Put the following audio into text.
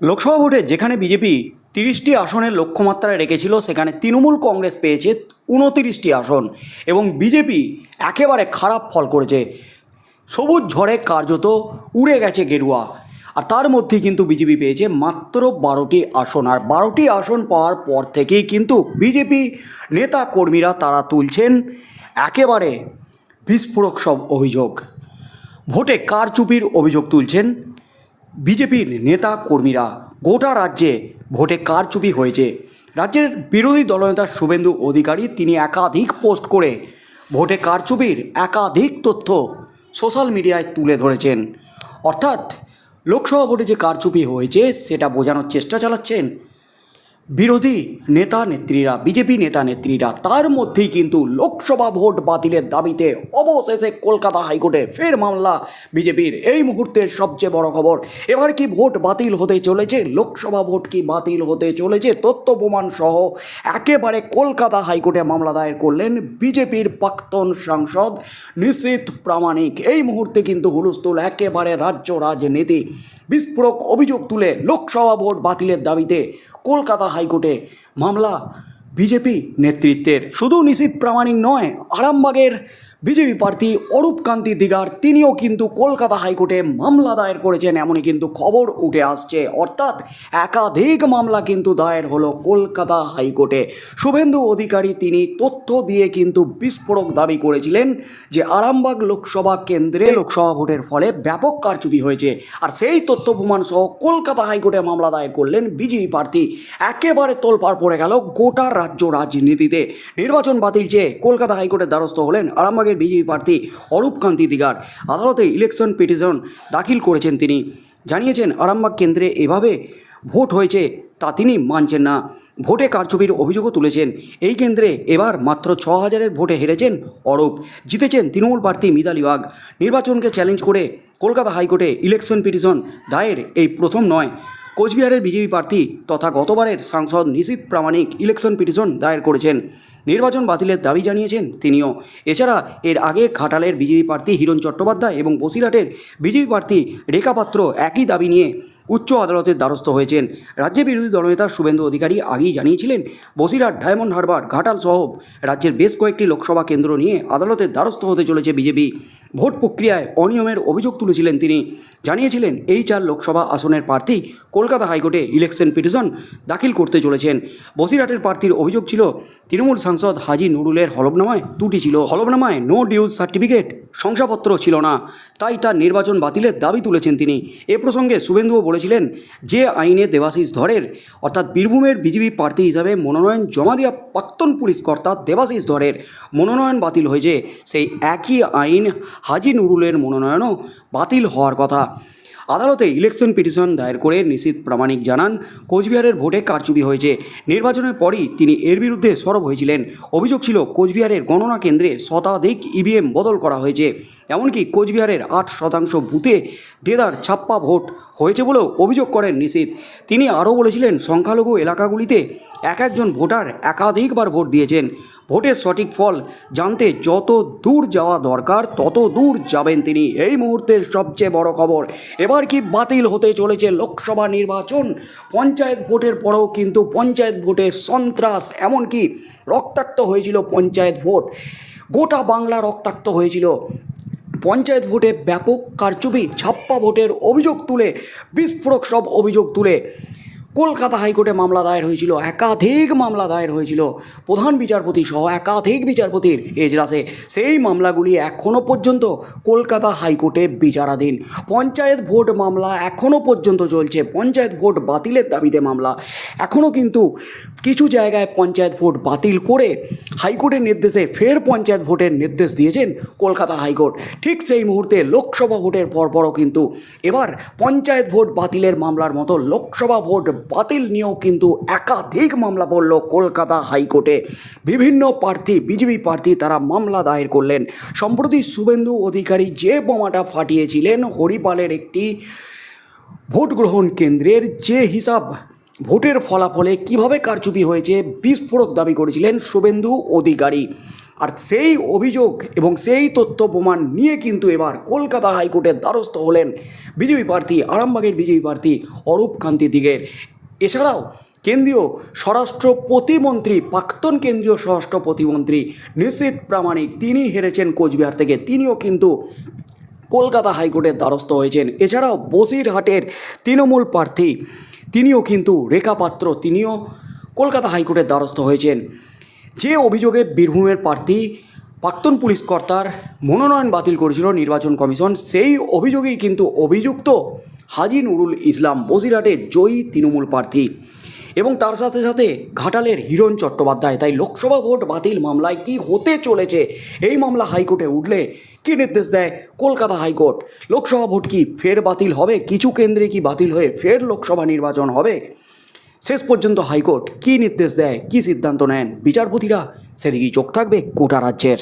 লোকসভা ভোটে যেখানে বিজেপি তিরিশটি আসনের লক্ষ্যমাত্রায় রেখেছিল, সেখানে তৃণমূল কংগ্রেস পেয়েছে উনতিরিশটি আসন এবং বিজেপি একেবারে খারাপ ফল করেছে। সবুজ ঝড়ে কার্যত উড়ে গেছে গেরুয়া। আর তার মধ্যে কিন্তু বিজেপি পেয়েছে মাত্র বারোটি আসন। আর বারোটি আসন পাওয়ার পর থেকেই কিন্তু বিজেপি নেতা কর্মীরা তারা তুলছেন একেবারে বিস্ফোরক সব অভিযোগ। ভোটে কারচুপির অভিযোগ তুলছেন বিজেপির নেতা কর্মীরা গোটা রাজ্যে ভোটে কারচুপি হয়েছে। রাজ্যের বিরোধী দলনেতা শুভেন্দু অধিকারী তিনি একাধিক পোস্ট করে ভোটে কারচুপির একাধিক তথ্য সোশ্যাল মিডিয়ায় তুলে ধরেছেন। অর্থাৎ লোকসভা ভোটে যে কারচুপি হয়েছে, সেটা বোঝানোর চেষ্টা চালাচ্ছেন বিরোধী নেতা নেত্রীরা, বিজেপি নেতা নেত্রীরা, তার মধ্যেই কিন্তু লোকসভা ভোট বাতিলের দাবিতে অবশেষে কলকাতা হাইকোর্টে ফের মামলা বিজেপির। এই মুহূর্তের সবচেয়ে বড় খবর, এবার কি ভোট বাতিল হতে চলেছে? লোকসভা ভোট কি বাতিল হতে চলেছে? তথ্য প্রমাণ সহ একেবারে কলকাতা হাইকোর্টে মামলা দায়ের করলেন বিজেপির প্রাক্তন সাংসদ নিশ্চিত প্রামাণিক। এই মুহূর্তে কিন্তু হুলস্থুল, একেবারে রাজ্য রাজনীতি বিস্ফোরক অভিযোগ তুলে লোকসভা ভোট বাতিলের দাবিতে কলকাতা হাইকোর্টে মামলা বিজেপি নেতৃত্বের। শুধু নিশীত প্রামাণিক নয় আরামবাগের বিজেপি প্রার্থী অরূপ কান্তি দিগার তিনিও কিন্তু কলকাতা হাইকোর্টে মামলা দায়ের করেছেন এমনই কিন্তু খবর উঠে আসছে। অর্থাৎ একাধিক মামলা কিন্তু দায়ের হলো কলকাতা হাইকোর্টে। শুভেন্দু অধিকারী তিনি তথ্য দিয়ে কিন্তু বিস্ফোরক দাবি করেছিলেন যে আরামবাগ লোকসভা কেন্দ্রে লোকসভা ভোটের ফলে ব্যাপক কারচুপি হয়েছে। আর সেই তথ্য প্রমাণ সহ কলকাতা হাইকোর্টে মামলা দায়ের করলেন বিজেপি প্রার্থী। একেবারে তোলপাড় পড়ে গেল গোটা রাজ্য রাজনীতিতে। নির্বাচন বাতিল চেয়ে কলকাতা হাইকোর্টের দ্বারস্থ হলেন আরামবাগের বিজেপি প্রার্থী অরূপকান্তি দিগার। আদালতে ইলেকশন পিটিশন দাখিল করেছেন তিনি। জানিয়েছেন, আরামবাগ কেন্দ্রে এভাবে ভোট হয়েছে তা তিনি মানছেন না। ভোটে কারচুপির অভিযোগও তুলেছেন। এই কেন্দ্রে এবার মাত্র ছ হাজারের ভোটে হেরেছেন অরূপ। জিতেছেন তৃণমূল প্রার্থী মিতালি বাগ। নির্বাচনকে চ্যালেঞ্জ করে কলকাতা হাইকোর্টে ইলেকশন পিটিশন দায়ের এই প্রথম নয়। কোচবিহারের বিজেপি প্রার্থী তথা গতবারের সাংসদ নিশীত প্রামাণিক ইলেকশন পিটিশন দায়ের করেছেন। নির্বাচন বাতিলের দাবি জানিয়েছেন তিনিও। এছাড়া এর আগে ঘাটালের বিজেপি প্রার্থী হিরণ চট্টোপাধ্যায় এবং বসিরহাটের বিজেপি প্রার্থী রেখা পাত্র একই দাবি নিয়ে উচ্চ আদালতের দ্বারস্থ হয়েছেন। রাজ্যের বিরোধী দলনেতা শুভেন্দু অধিকারী আগেই জানিয়েছিলেন, বসিরহাট ডায়মন্ড হারবার, ঘাটাল সহ রাজ্যের বেশ কয়েকটি লোকসভা কেন্দ্র নিয়ে আদালতের দ্বারস্থ হতে চলেছে বিজেপি। ভোট প্রক্রিয়ায় অনিয়মের অভিযোগ তুলেছিলেন তিনি। জানিয়েছিলেন, এই চার লোকসভা আসনের প্রার্থী কলকাতা হাইকোর্টে ইলেকশন পিটিশন দাখিল করতে চলেছেন। বসিরহাটের প্রার্থীর অভিযোগ ছিল, তৃণমূল সাংসদ হাজি নুরুলের হলফনামায় ত্রুটি ছিল। হলফনামায় নো ডিউজ সার্টিফিকেট শংসাপত্র ছিল না। তাই তার নির্বাচন বাতিলের দাবি তুলেছেন তিনি। এ প্রসঙ্গে শুভেন্দুও বলেছিলেন, যে আইনে দেবাশিস ধরের, অর্থাৎ বীরভূমের বিজেপি প্রার্থী হিসাবে মনোনয়ন জমা দেওয়া প্রাক্তন পুলিশ কর্তা দেবাশিস ধরের মনোনয়ন বাতিল হয়েছে। সেই একই আইন হাজি নুরুলের মনোনয়নও বাতিল হওয়ার কথা। আদালতে ইলেকশন পিটিশন দায়ের করে নিশীত প্রামাণিক জানান, কোচবিহারের ভোটে কারচুপি হয়েছে। নির্বাচনের পরই তিনি এর বিরুদ্ধে সরব হয়েছিলেন। অভিযোগ ছিল, কোচবিহারের গণনা কেন্দ্রে শতাধিক ইভিএম বদল করা হয়েছে। এমনকি কোচবিহারের আট শতাংশ বুথে দেদার ছাপ্পা ভোট হয়েছে বলেও অভিযোগ করেন নিশীত তিনি আরও বলেছিলেন, সংখ্যালঘু এলাকাগুলিতে এক একজন ভোটার একাধিকবার ভোট দিয়েছেন। ভোটের সঠিক ফল জানতে যত দূর যাওয়া দরকার, তত দূর যাবেন তিনি। এই মুহূর্তের সবচেয়ে বড় খবর। এবার কি বাতিল হতে চলেছে লোকসভা নির্বাচন? পঞ্চায়েত ভোটের পরেও কিন্তু পঞ্চায়েত ভোটে সন্ত্রাস, এমনকি রক্তাক্ত হয়েছিল পঞ্চায়েত ভোট। গোটা বাংলা রক্তাক্ত হয়েছিল। পঞ্চায়েত ভোটে ব্যাপক কারচুপি, ছাপ্পা ভোটের অভিযোগ তুলে, বিস্ফোরক সব অভিযোগ তুলে। কলকাতা হাইকোর্টে মামলা দায়ের হয়েছিল, একাধিক মামলা দায়ের হয়েছিল। প্রধান বিচারপতি সহ একাধিক বিচারপতির এজলাসে সেই মামলাগুলি এখনও পর্যন্ত কলকাতা হাইকোর্টে বিচারাধীন। পঞ্চায়েত ভোট মামলা এখনও পর্যন্ত চলছে, পঞ্চায়েত ভোট বাতিলের দাবিতে মামলা। এখনও কিন্তু কিছু জায়গায় পঞ্চায়েত ভোট বাতিল করে হাইকোর্টের নির্দেশে ফের পঞ্চায়েত ভোটের নির্দেশ দিয়েছেন কলকাতা হাইকোর্ট। ঠিক সেই মুহূর্তে লোকসভা ভোটের পরপরও কিন্তু এবার পঞ্চায়েত ভোট বাতিলের মামলার মতো লোকসভা ভোট বাতিল নিয়েও কিন্তু একাধিক মামলা পড়ল কলকাতা হাইকোর্টে। বিভিন্ন প্রার্থী, বিজেপি প্রার্থী তারা মামলা দায়ের করলেন। সম্প্রতি শুভেন্দু অধিকারী যে বোমাটা ফাটিয়েছিলেন হরিপালের একটি ভোট গ্রহণ কেন্দ্রের, যে হিসাব ভোটের ফলাফলে কীভাবে কারচুপি হয়েছে বিস্ফোরক দাবি করেছিলেন শুভেন্দু অধিকারী। আর সেই অভিযোগ এবং সেই তথ্য প্রমাণ নিয়ে কিন্তু এবার কলকাতা হাইকোর্টের দ্বারস্থ হলেন বিজেপি প্রার্থী, আরামবাগের বিজেপি প্রার্থী অরূপ কান্তি দিগের এছাড়াও কেন্দ্রীয় স্বরাষ্ট্র প্রতিমন্ত্রী, প্রাক্তন কেন্দ্রীয় স্বরাষ্ট্র প্রতিমন্ত্রী নিশ্চিত প্রামাণিক তিনি হেরেছেন কোচবিহার থেকে। তিনিও কিন্তু কলকাতা হাইকোর্টের দ্বারস্থ হয়েছেন। এছাড়াও বসিরহাটের তৃণমূল প্রার্থী, তিনিও কিন্তু রেখা পাত্র তিনিও কলকাতা হাইকোর্টের দ্বারস্থ হয়েছেন। যে অভিযোগে বীরভূমের প্রার্থী, প্রাক্তন পুলিশ কর্তার মনোনয়ন বাতিল করেছিল নির্বাচন কমিশন, সেই অভিযোগেই কিন্তু অভিযুক্ত হাজি নুরুল ইসলাম বসিরহাটের জয়ী তৃণমূল প্রার্থী এবং তার সাথে সাথে ঘাটালের হিরণ চট্টোপাধ্যায়। তাই লোকসভা ভোট বাতিল মামলায় কি হতে চলেছে? এই মামলা হাইকোর্টে উঠলে কি নির্দেশ দেয় কলকাতা হাইকোর্ট? লোকসভা ভোট কি ফের বাতিল হবে? কিছু কেন্দ্রে কি বাতিল হয়ে ফের লোকসভা নির্বাচন হবে? শেষ পর্যন্ত হাইকোর্ট কি নির্দেশ দেয়, কি সিদ্ধান্ত নেন বিচারপতিরা, সেদিকেই চোখ থাকবে গোটা রাজ্যের।